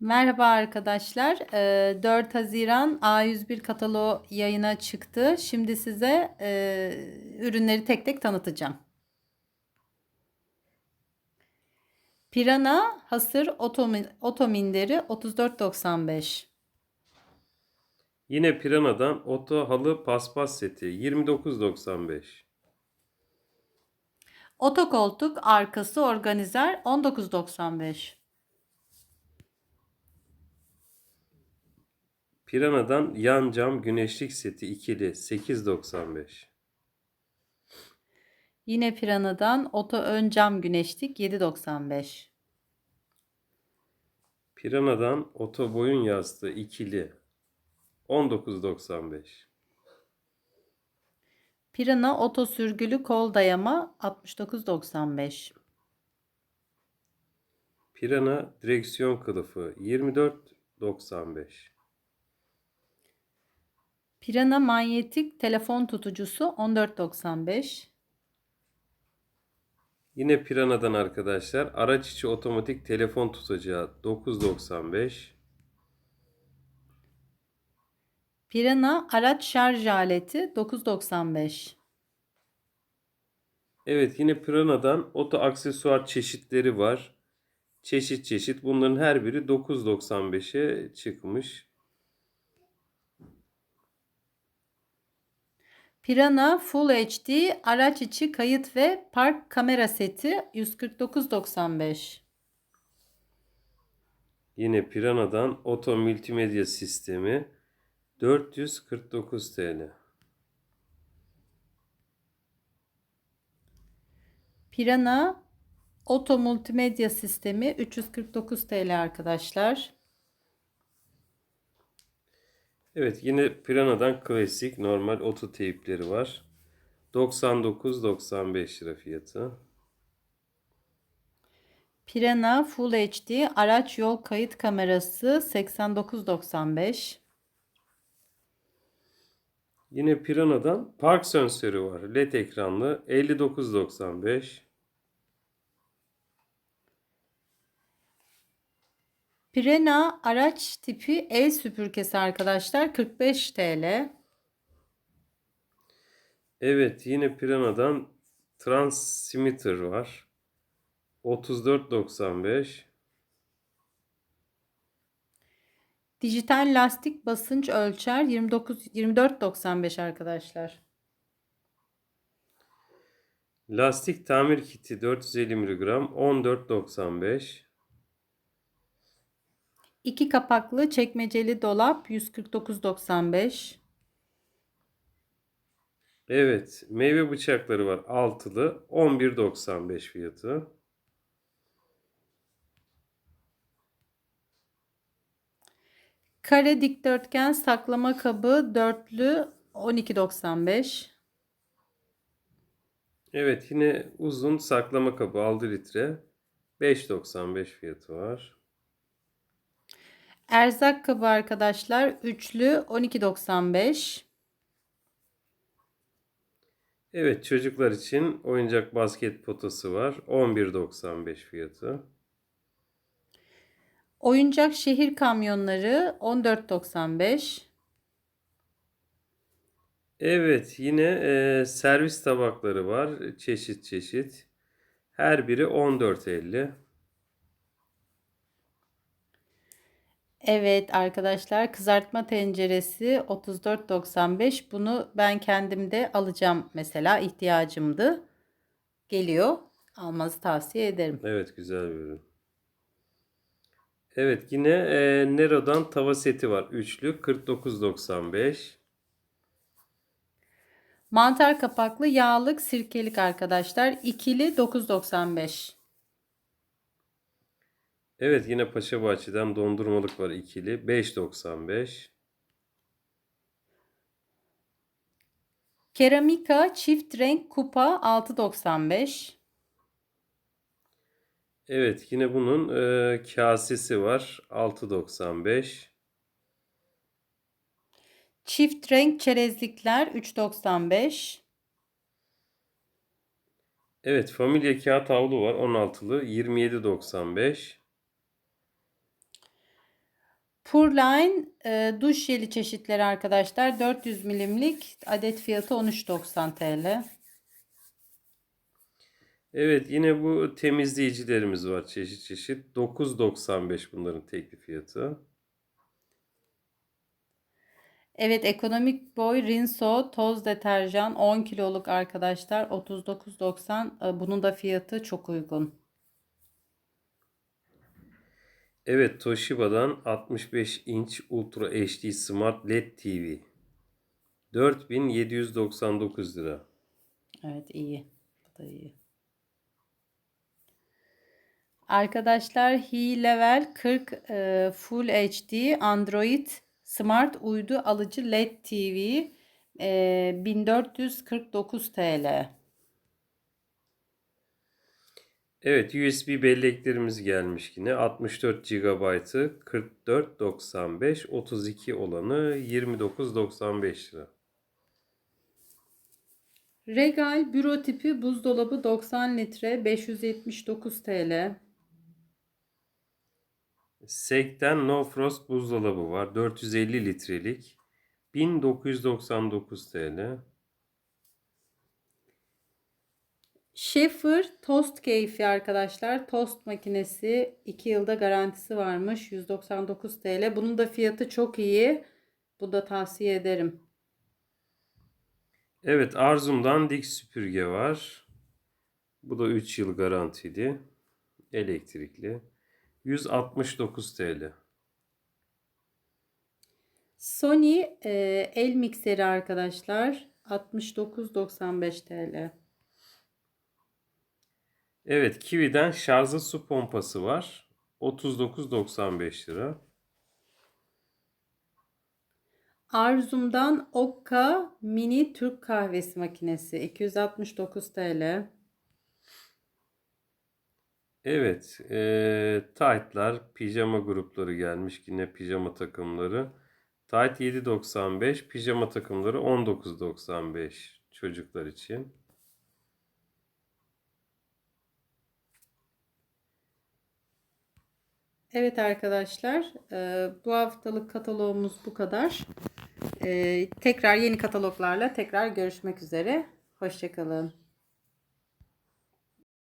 Merhaba arkadaşlar. Ee, 4 Haziran A101 kataloğu yayına çıktı. Şimdi size e, ürünleri tek tek tanıtacağım. Pirana hasır otomi- otominderi 34.95. Yine Piranha'dan oto halı paspas seti 29.95. Otokoltuk arkası organizer 19.95. Piranha'dan yan cam güneşlik seti ikili 8.95. Yine Pirana'dan oto ön cam güneşlik 7.95. Piranha'dan oto boyun yastığı ikili 19.95. Pirana oto sürgülü kol dayama 69.95. Pirana direksiyon kılıfı 24.95. Pirana manyetik telefon tutucusu 14.95. Yine Piranha'dan arkadaşlar araç içi otomatik telefon tutacağı 9.95. Pirana araç şarj aleti 9.95. Evet yine Piranha'dan oto aksesuar çeşitleri var. Çeşit çeşit bunların her biri 9.95'e çıkmış. Pirana Full HD araç içi kayıt ve park kamera seti 149.95. Yine Piranha'dan oto multimedya sistemi 449 TL. Pirana Oto Multimedya Sistemi 349 TL arkadaşlar. Evet yine Piranha'dan klasik normal oto teypleri var. 99.95 lira fiyatı. Pirana Full HD araç yol kayıt kamerası 89.95. Yine Piranha'dan park sensörü var. LED ekranlı 59.95. Pirena araç tipi el süpürgesi arkadaşlar 45 TL. Evet yine Piranha'dan transmitter var. 34.95. Dijital lastik basınç ölçer 29 24.95 arkadaşlar. Lastik tamir kiti 450 mg 14.95. İki kapaklı çekmeceli dolap 149.95. Evet meyve bıçakları var altılı 11.95 fiyatı. Kare dikdörtgen saklama kabı dörtlü 12.95. Evet yine uzun saklama kabı 6 litre 5.95 fiyatı var. Erzak kabı arkadaşlar üçlü 12.95. Evet çocuklar için oyuncak basket potası var 11.95 fiyatı. Oyuncak şehir kamyonları 14.95. Evet yine e, servis tabakları var çeşit çeşit. Her biri 14.50. Evet arkadaşlar kızartma tenceresi 34.95. Bunu ben kendim de alacağım mesela ihtiyacımdı. Geliyor. Almanızı tavsiye ederim. Evet güzel bir ürün. Evet yine e, Nero'dan tava seti var. Üçlü 49.95. Mantar kapaklı yağlık sirkelik arkadaşlar. ikili 9.95. Evet yine Paşabahçe'den dondurmalık var ikili 5.95. Keramika çift renk kupa 6.95. Evet yine bunun e, kasesi var 6.95. Çift renk çerezlikler 3.95. Evet familya kağıt havlu var 16'lı 27.95. Purline e, duş jeli çeşitleri arkadaşlar. 400 milimlik adet fiyatı 13.90 TL. Evet yine bu temizleyicilerimiz var çeşit çeşit. 9.95 bunların tekli fiyatı. Evet ekonomik boy Rinso toz deterjan 10 kiloluk arkadaşlar 39.90 E, bunun da fiyatı çok uygun. Evet Toshiba'dan 65 inç Ultra HD Smart LED TV. 4799 lira. Evet iyi. Bu da iyi. Arkadaşlar Hi Level 40 e, Full HD Android Smart uydu alıcı LED TV e, 1449 TL. Evet USB belleklerimiz gelmiş yine. 64 GB'ı 44.95, 32 olanı 29.95 lira. Regal büro tipi buzdolabı 90 litre 579 TL. Sekten No Frost buzdolabı var. 450 litrelik. 1999 TL. Schaefer tost keyfi arkadaşlar. Tost makinesi 2 yılda garantisi varmış. 199 TL. Bunun da fiyatı çok iyi. Bu da tavsiye ederim. Evet Arzum'dan dik süpürge var. Bu da 3 yıl garantili. Elektrikli. 169 TL. Sony e, el mikseri arkadaşlar. 69.95 TL. Evet Kiwi'den şarjlı su pompası var. 39.95 lira. Arzum'dan Okka mini Türk kahvesi makinesi 269 TL. Evet, eee taytlar, pijama grupları gelmiş yine pijama takımları. Tayt 7.95, pijama takımları 19.95 çocuklar için. Evet arkadaşlar, e, bu haftalık kataloğumuz bu kadar. E, tekrar yeni kataloglarla tekrar görüşmek üzere. Hoşçakalın.